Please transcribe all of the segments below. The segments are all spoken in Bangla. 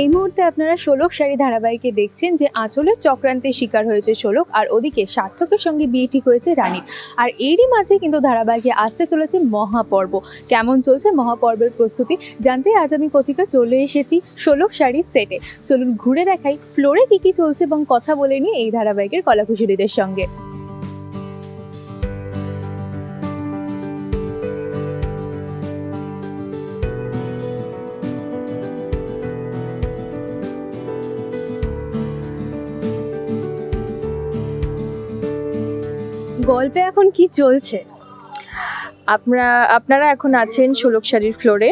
এই মুহূর্তে আপনারা ষোলক শাড়ি ধারাবাহিকে দেখছেন যে আঁচলের চক্রান্তের শিকার হয়েছে ষোলক, আর ওদিকে সার্থকের সঙ্গে বিয়ে ঠিক হয়েছে রানীর আর এরই মাঝে কিন্তু ধারাবাহিকে আসতে চলেছে মহাপর্ব। কেমন চলছে মহাপর্বের প্রস্তুতি জানতে আজ আমি কথিকা চলে এসেছি ষোলক শাড়ির সেটে। চলুন ঘুরে দেখাই, ফ্লোরে কি কি চলছে এবং কথা বলে নিয়ে এই ধারাবাহিকের কলাকুশলীদের সঙ্গে। গল্পে এখন কি চলছে? আপনারা আপনারা এখন আছেন ষোলক শাড়ির ফ্লোরে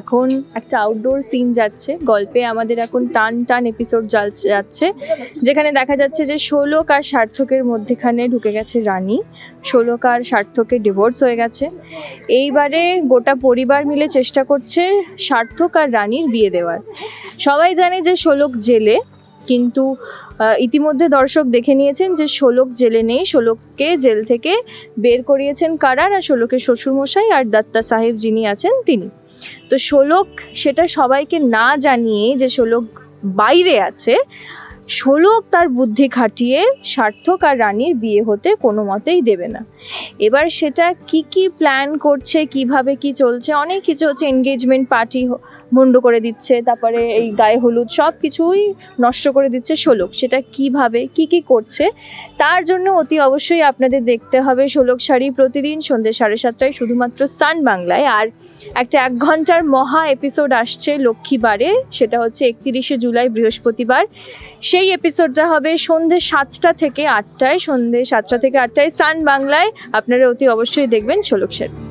এখন একটা আউটডোর সিন যাচ্ছে। গল্পে আমাদের এখন টান টান এপিসোড যাচ্ছে। যেখানে দেখা যাচ্ছে যে ষোলক আর সার্থকের মধ্যেখানে ঢুকে গেছে রানী। ষোলক আর সার্থকের ডিভোর্স হয়ে গেছে। এইবারে গোটা পরিবার মিলে চেষ্টা করছে সার্থক আর রানীর বিয়ে দেওয়ার। সবাই জানে যে ষোলক জেলে। কিন্তু ইতিমধ্যে দর্শক দেখে নিয়েছেন যে ষোলক জেলে নেই ষোলককে জেল থেকে বের করিয়েছেন কারা? না ষোলকের শ্বশুরমশাই আর দত্তা সাহেব যিনি আছেন তিনি। তো শোলক সেটা সবাইকে না জানিয়ে যে ষোলক বাইরে আছে ষোলক তার বুদ্ধি খাটিয়ে সার্থক আর রানীর বিয়ে হতে কোনো মতেই দেবে না। এবার সেটা কি কি প্ল্যান করছে, কীভাবে কি চলছে, অনেক কিছু হচ্ছে এনগেজমেন্ট পার্টি মুন্ড করে দিচ্ছে, তারপরে এই গায়ে হলুদ সব কিছুই নষ্ট করে দিচ্ছে ষোলক সেটা কীভাবে, কি কি করছে? তার জন্য অতি অবশ্যই আপনাদের দেখতে হবে ষোলক শাড়ি প্রতিদিন সন্ধ্যে সাড়ে সাতটায় শুধুমাত্র সান বাংলায়। আর একটা এক ঘণ্টার মহা এপিসোড আসছে লক্ষ্মীবারে, সেটা হচ্ছে একত্রিশে জুলাই, বৃহস্পতিবার। সেই এপিসোডটা হবে সন্ধ্যে সাতটা থেকে আটটায়, সন্ধ্যে সাতটা থেকে আটটায় সান বাংলায়। আপনারা অতি অবশ্যই দেখবেন শোলক শাড়ি।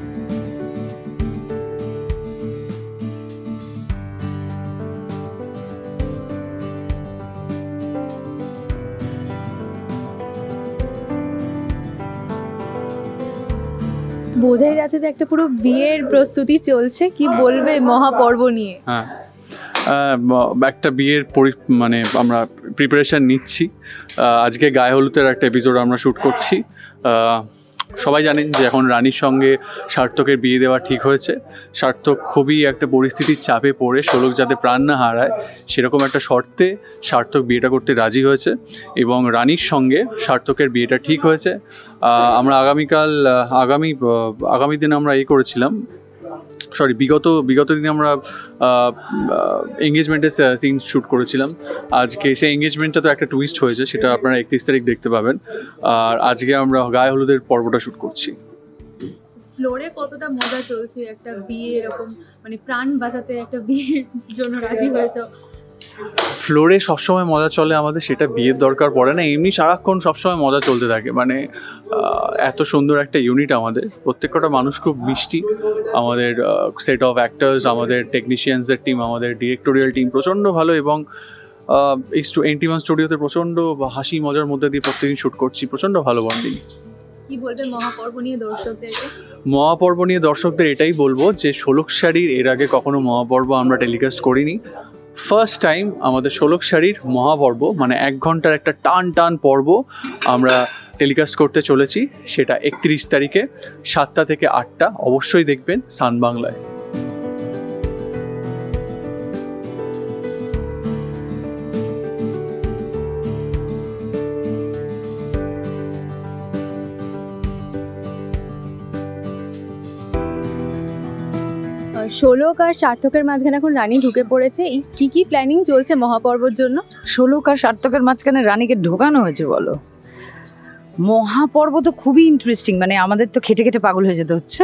বোঝাই যাচ্ছে যে একটা পুরো বিয়ের প্রস্তুতি চলছে, কি বলবে মহাপর্ব নিয়ে? হ্যাঁ। একটা বিয়ের পরি মানে আমরা প্রিপারেশান নিচ্ছি। আজকে গায়ে হলুদের একটা এপিসোড আমরা শ্যুট করছি। সবাই জানেন যে এখন রানীর সঙ্গে সার্থকের বিয়ে দেওয়া ঠিক হয়েছে। সার্থক খুবই একটা পরিস্থিতির চাপে পড়ে শোলক যাতে প্রাণ না হারায়, সেরকম একটা শর্তে সার্থক বিয়েটা করতে রাজি হয়েছে এবং রানীর সঙ্গে সার্থকের বিয়েটা ঠিক হয়েছে। আমরা আগামীকাল আগামী আগামী দিনে আমরা এই করেছিলাম। সরি বিগত বিগত দিনে আমরা এঙ্গেজমেন্টের সিন শ্যুট করেছিলাম। আজকে সেই এঙ্গেজমেন্টটা তো একটা টুইস্ট হয়েছে, সেটা আপনারা একত্রিশ তারিখ দেখতে পাবেন। আর আজকে আমরা গায়ে হলুদের পর্বটা শ্যুট করছি। ফ্লোরে কতটা মজা চলছে একটা বিয়ে এরকম মানে প্রাণ বাঁচাতে একটা বিয়ের জন্য রাজি হয়েছে? ফ্লোরে সবসময় মজা চলে আমাদের সেটা বিয়ের দরকার পড়ে না। এমনি সারাক্ষণ সবসময় মজা চলতে থাকে। মানে এত সুন্দর একটা ইউনিট আমাদের। প্রত্যেকটা মানুষ খুব মিষ্টি। আমাদের সেট অফ অ্যাক্টার্স আমাদের টেকনিশিয়ানসদের টিম আমাদের ডিরেক্টোরিয়াল টিম প্রচণ্ড ভালো এবং এই এন্টিমান স্টুডিওতে প্রচণ্ড হাসি মজার মধ্যে দিয়ে প্রত্যেকদিন শ্যুট করছি। প্রচণ্ড ভালো বন্ডিং কি বলবে মহাপর্ব নিয়ে দর্শকদেরকে? মহাপর্ব নিয়ে দর্শকদের এটাই বলব যে ষোলক শাড়ির এর আগে কখনো মহাপর্ব আমরা টেলিকাস্ট করিনি। ফার্স্ট টাইম আমাদের ষোলক শাড়ির মহাপর্ব মানে এক ঘণ্টার একটা টান টান পর্ব আমরা টেলিকাস্ট করতে চলেছি। সেটা একত্রিশ তারিখে সাতটা থেকে আটটা। অবশ্যই দেখবেন সান বাংলায় ষোলক আর সার্থকের মাঝখানে এখন রানী ঢুকে পড়েছে। এই কি কি প্ল্যানিং চলছে মহাপর্বর জন্য? ষোলক আর সার্থকের মাঝখানে রানীকে ঢোকানো হয়েছে, বলো? মহাপর্ব তো খুবই ইন্টারেস্টিং মানে আমাদের তো খেটে খেটে পাগল হয়ে যেতে হচ্ছে।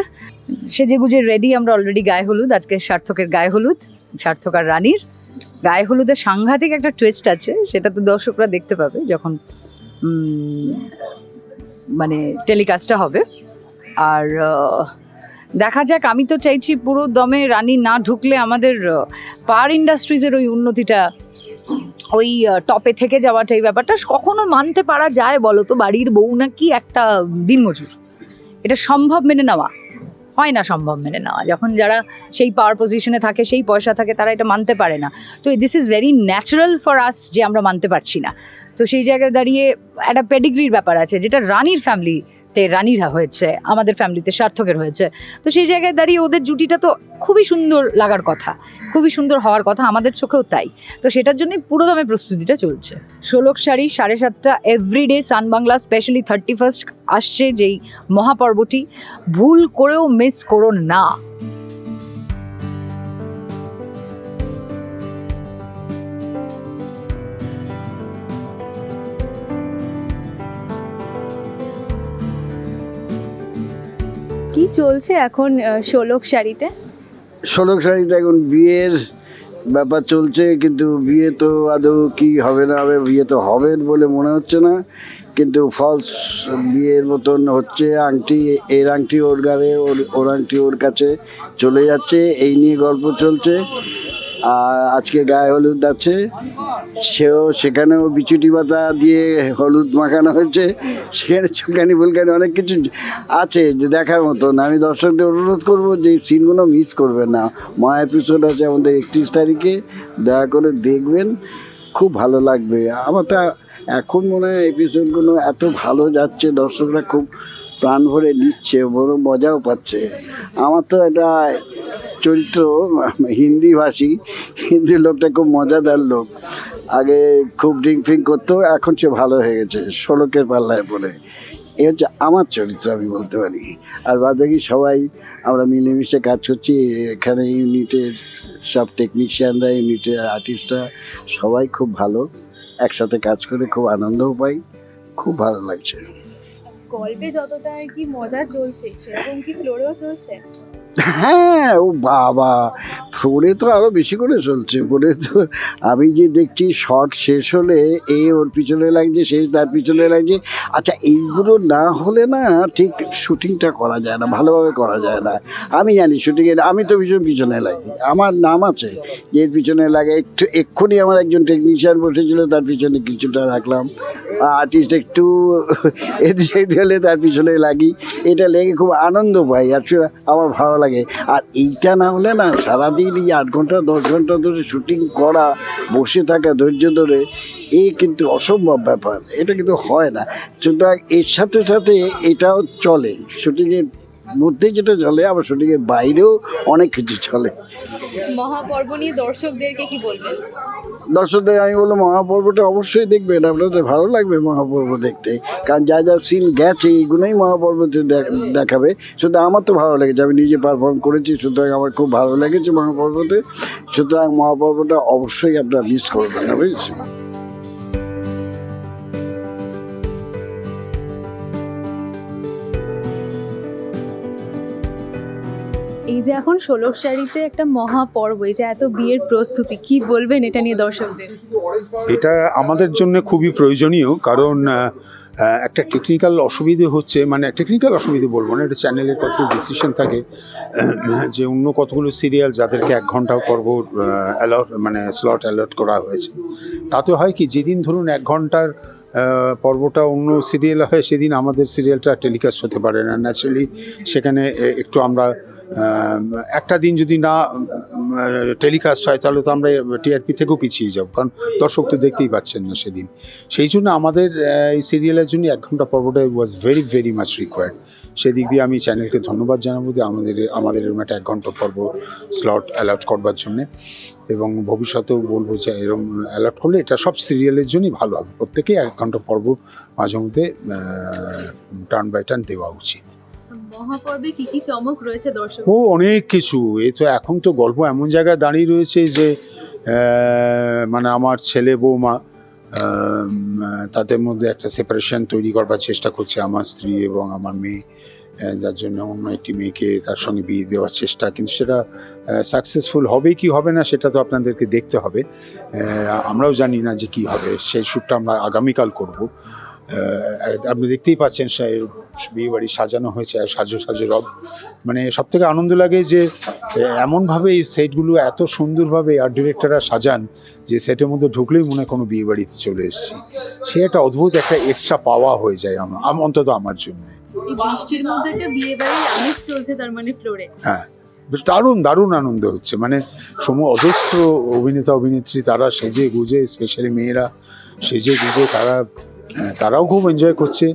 সেজে গুজে রেডি আমরা অলরেডি গায়ে হলুদ, আজকে সার্থকের গায়ে হলুদ, সার্থক আর রানীর। গায়ে হলুদের সাংঘাতিক একটা টুইস্ট আছে, সেটা তো দর্শকরা দেখতে পাবে যখন মানে টেলিকাস্টটা হবে। আর দেখা যাক, আমি তো চাইছি পুরো দমে রানী না ঢুকলে আমাদের পার ইন্ডাস্ট্রিজের ওই উন্নতিটা, ওই টপে থেকে যাওয়াটা এই ব্যাপারটা কখনো মানতে পারা যায় বলো তো? বাড়ির বউ নাকি একটা দিনমজুর। এটা সম্ভব মেনে নেওয়া। হয় না সম্ভব মেনে নেওয়া। যখন যারা সেই পাওয়ার পজিশনে থাকে, সেই পয়সা থাকে, তারা এটা মানতে পারে না। তো this is very natural for us যে আমরা মানতে পারছি না। তো সেই জায়গায় দাঁড়িয়ে একটা পেডিগ্রির ব্যাপার আছে, যেটা রানীর ফ্যামিলি তে রানীরা হয়েছে, আমাদের ফ্যামিলিতে সার্থকের হয়েছে। তো সেই জায়গায় দাঁড়িয়ে ওদের জুটিটা তো খুবই সুন্দর লাগার কথা, খুবই সুন্দর হওয়ার কথা, আমাদের চোখেও তাই। তো সেটার জন্যই পুরো দমে প্রস্তুতিটা চলছে। ষোলক শাড়ি সাড়ে সাতটা everyday Sun Bangla specially thirty first আসছে যেই মহাপর্বটি। ভুল করেও মিস করো না। কি চলছে এখন ষোলক শাড়িতে ষোলক শাড়িতে এখন বিয়ের ব্যাপার চলছে, কিন্তু বিয়ে তো আদৌ কি হবে না হবে, বিয়ে তো হবে বলে মনে হচ্ছে না। কিন্তু ফলস বিয়ের মতন হচ্ছে, আংটি, এর আংটি ওর গাড়ে ওর ওর আংটি ওর কাছে চলে যাচ্ছে, এই নিয়ে গল্প চলছে। আজকে গায়ে হলুদ আছে। সেও সেখানেও বিচুটি পাতা দিয়ে হলুদ মাখানো হয়েছে। সেখানে চুলকানি ফুলকানি অনেক কিছু আছে যে দেখার মতন। আমি দর্শকদের অনুরোধ করব যে এই সিনগুলো মিস করবেন না। মা এপিসোড আছে আমাদের একত্রিশ তারিখে। দয়া করে দেখবেন। খুব ভালো লাগবে। আমার তো এখন মনে হয় এপিসোডগুলো এত ভালো যাচ্ছে, দর্শকরা খুব প্রাণ ভরে নিচ্ছে বড় মজাও পাচ্ছে। আমার তো একটা চরিত্র, হিন্দি ভাষী, হিন্দি লোকটা খুব মজাদার লোক। আগে খুব ড্রিঙ্ক ফিঙ্ক করতো, এখন সে ভালো হয়ে গেছে ষোলকের পাল্লায় পড়ে। এ হচ্ছে আমার চরিত্র, আমি বলতে পারি। আর বাদবাকি সবাই, আমরা মিলেমিশে কাজ করছি, এখানে ইউনিটের সব টেকনিশিয়ানরা, ইউনিটের আর্টিস্টরা, সবাই খুব ভালো। একসাথে কাজ করে খুব আনন্দও পাই, খুব ভালো লাগছে। গল্পে যতটা আর কি মজা চলছে সেরকম কি ফ্লোরেও চলছে? হ্যাঁ ও বাবা। ফোনে তো আরও বেশি করে চলছে, ফোনে তো আমি যে দেখছি শর্ট শেষ হলে এ ওর পিছনে লাগছে শেষ তার পিছনে লাগছে আচ্ছা এইগুলো না হলে না ঠিক শুটিংটা করা যায় না, ভালোভাবে করা যায় না। আমি জানি শুটিংয়ের আমি তো ভীষণ পিছনে লাগি আমার নাম আছে যে এর পিছনে লাগে একটু, এক্ষুনি আমার একজন টেকনিশিয়ান বসেছিল, তার পিছনে কিছুটা রাখলাম। আর্টিস্ট একটু এদিকে হলে তার পিছনে লাগি। এটা লেগে খুব আনন্দ পাই আসলে আমার ভালো লাগে। আর এইটা না হলে না সারাদিন এই আট ঘণ্টা, দশ ঘণ্টা ধরে শুটিং করা, বসে থাকা, ধৈর্য ধরে, এ কিন্তু অসম্ভব ব্যাপার। এটা কিন্তু হয় না। সুতরাং এর সাথে সাথে এটাও চলে। শুটিংয়ের মধ্যে যেটা চলে আবার শুটিংয়ের বাইরেও অনেক কিছু চলে। মহাপর্ব নিয়ে দর্শকদেরকে কি বলবেন? দর্শকদের আমি বলব মহাপর্বটা অবশ্যই দেখবেন আপনাদের ভালো লাগবে মহাপর্ব দেখতে। কারণ যা যা সিন গেছে এইগুলোই মহাপর্বতে দেখ- দেখাবে। শুধু আমার তো ভালো লেগেছে আমি নিজে পারফর্ম করেছি সুতরাং আমার খুব ভালো লেগেছে মহাপর্বতে। সুতরাং মহাপর্বটা অবশ্যই আপনারা মিস করবেন না বুঝেছেন? এই যে এখন ষোলক শাড়িতে একটা মহাপর্ব, এই যে এত বিয়ের প্রস্তুতি, কি বলবেন এটা নিয়ে দর্শকদের? এটা আমাদের জন্য খুবই প্রয়োজনীয়, কারণ একটা টেকনিক্যাল অসুবিধে হচ্ছে মানে টেকনিক্যাল অসুবিধে বলব না, এটা চ্যানেলের কতগুলো ডিসিশন থাকে যে অন্য কতগুলো সিরিয়াল যাদেরকে এক ঘণ্টা পর্ব অ্যালট মানে স্লট অ্যালট করা হয়েছে। তাতে হয় কি, যেদিন ধরুন এক ঘণ্টার পর্বটা অন্য সিরিয়াল হয়, সেদিন আমাদের সিরিয়ালটা টেলিকাস্ট হতে পারে না। ন্যাচারালি সেখানে একটু আমরা একটা দিন যদি না টেলিকাস্ট হয়, তাহলে তো আমরা টিআরপি থেকেও পিছিয়ে যাব, কারণ দর্শক তো দেখতেই পাচ্ছেন না সেদিন। সেই জন্য আমাদের এই সিরিয়ালের জন্য এক ঘণ্টা পর্বটা was very very much required সেদিক দিয়ে আমি চ্যানেলকে ধন্যবাদ জানাব যে আমাদের আমাদের এরকম একটা এক ঘণ্টা পর্ব স্লট অ্যালার্ট করবার জন্যে। এবং ভবিষ্যতেও বলব যে এরকম অ্যালার্ট করলে এটা সব সিরিয়ালের জন্যই ভালো হবে। প্রত্যেকেই এক ঘণ্টা পর্ব মাঝে মধ্যে টার্ন বাই টার্ন দেওয়া উচিত। মহাপর্বে কি কি চমক রয়েছে দর্শক? ও অনেক কিছু। এ তো এখন তো গল্প এমন জায়গায় দাঁড়িয়ে রয়েছে যে মানে আমার ছেলে বৌমা তাদের মধ্যে একটা সেপারেশন তৈরি করবার চেষ্টা করছে আমার স্ত্রী এবং আমার মেয়ে। যার জন্য অন্য একটি মেয়েকে তার সঙ্গে বিয়ে দেওয়ার চেষ্টা। কিন্তু সেটা সাকসেসফুল হবে কি হবে না, সেটা তো আপনাদেরকে দেখতে হবে। আমরাও জানি না যে কি হবে। সেই শ্যুটটা আমরা আগামীকাল করব। আপনি দেখতেই পাচ্ছেন বিয়ে বাড়ি সাজানো হয়েছে, সাজো সাজো রব। মানে সব থেকে আনন্দ লাগে যে এমনভাবে এই সেটগুলো এত সুন্দরভাবে আর্ট ডিরেক্টররা সাজান যে সেটের মধ্যে ঢুকলেই মনে কোনো বিয়ে বাড়িতে চলে এসেছি। সে একটা অদ্ভুত একটা এক্সট্রা পাওয়া হয়ে যায় আমার, আম- অন্তত আমার জন্য। বৃষ্টির মধ্যে একটা বিয়ে বাড়ির আমেজ চলছে তার মানে ফ্লোরে। হ্যাঁ দারুণ দারুণ আনন্দ হচ্ছে। মানে সম, অজস্র অভিনেতা, অভিনেত্রী তারা সেজে গুজে স্পেশালি মেয়েরা সেজে গুজে তারা তারাও খুব এনজয় করছে।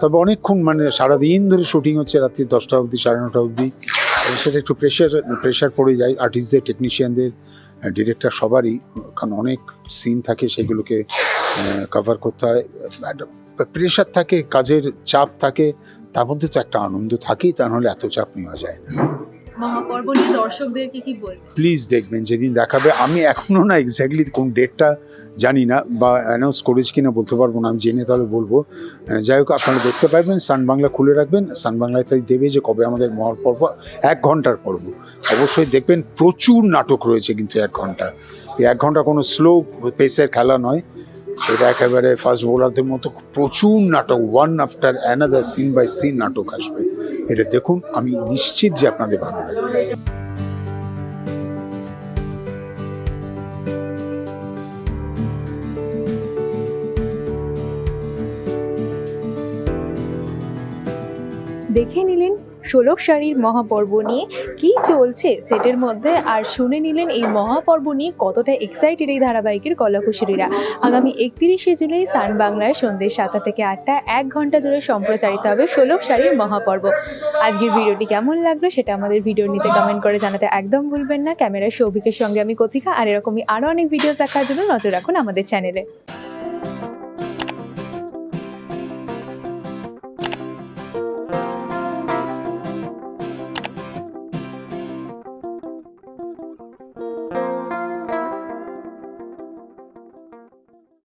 তবে অনেকক্ষণ মানে সারাদিন ধরে শুটিং হচ্ছে রাত্রি দশটা অবধি, সাড়ে নটা অবধি। সেটা একটু প্রেশার প্রেশার পড়ে যায়। আর্টিস্টদের টেকনিশিয়ানদের ডিরেক্টর সবারই। কারণ অনেক সিন থাকে সেগুলোকে কভার করতে হয়। প্রেশার থাকে কাজের চাপ থাকে তার মধ্যে তো একটা আনন্দ থাকেই তা নাহলে এত চাপ নেওয়া যায় না। দর্শকদেরকে কি বলবেন? প্লিজ দেখবেন যেদিন দেখাবে আমি এখনও না এক্স্যাক্টলি কোন ডেটটা জানি না বা অ্যানাউন্স করেছি কিনা বলতে পারব না আমি জেনে তাহলে বলব। যাই হোক আপনারা দেখতে পারবেন সান বাংলা খুলে রাখবেন সান বাংলায় তাই দেবে যে কবে আমাদের মহাপর্ব এক ঘণ্টার পর্ব। অবশ্যই দেখবেন প্রচুর নাটক রয়েছে কিন্তু এক ঘণ্টা। এক ঘণ্টা কোনো স্লো পেসের খেলা নয়। এটা একেবারে ফাস্ট বোলারদের মতো প্রচুর নাটক one after another scene by scene নাটক আসবে। এটা দেখুন, আমি নিশ্চিত যে আপনাদের ভালো লাগবে। দেখে নিলেন ষোলক শাড়ির মহাপর্ব নিয়ে কি চলছে সেটের মধ্যে আর শুনে নিলেন এই মহাপর্ব নিয়ে কতটা এক্সাইটেড এই ধারাবাহিকের কলাকুশলীরা। আগামী একত্রিশে জুলাই সান বাংলায় সন্ধ্যে সাতটা থেকে আটটা, এক ঘণ্টা জুড়ে সম্প্রচারিত হবে ষোলক শাড়ির মহাপর্ব। আজকের ভিডিওটি কেমন লাগল সেটা আমাদের ভিডিওর নিচে কমেন্ট করে জানাতে একদম ভুলবেন না। ক্যামেরার সৌভিকের সঙ্গে আমি কথিকা, আর এরকমই আরও অনেক ভিডিও দেখার জন্য নজর রাখুন আমাদের চ্যানেলে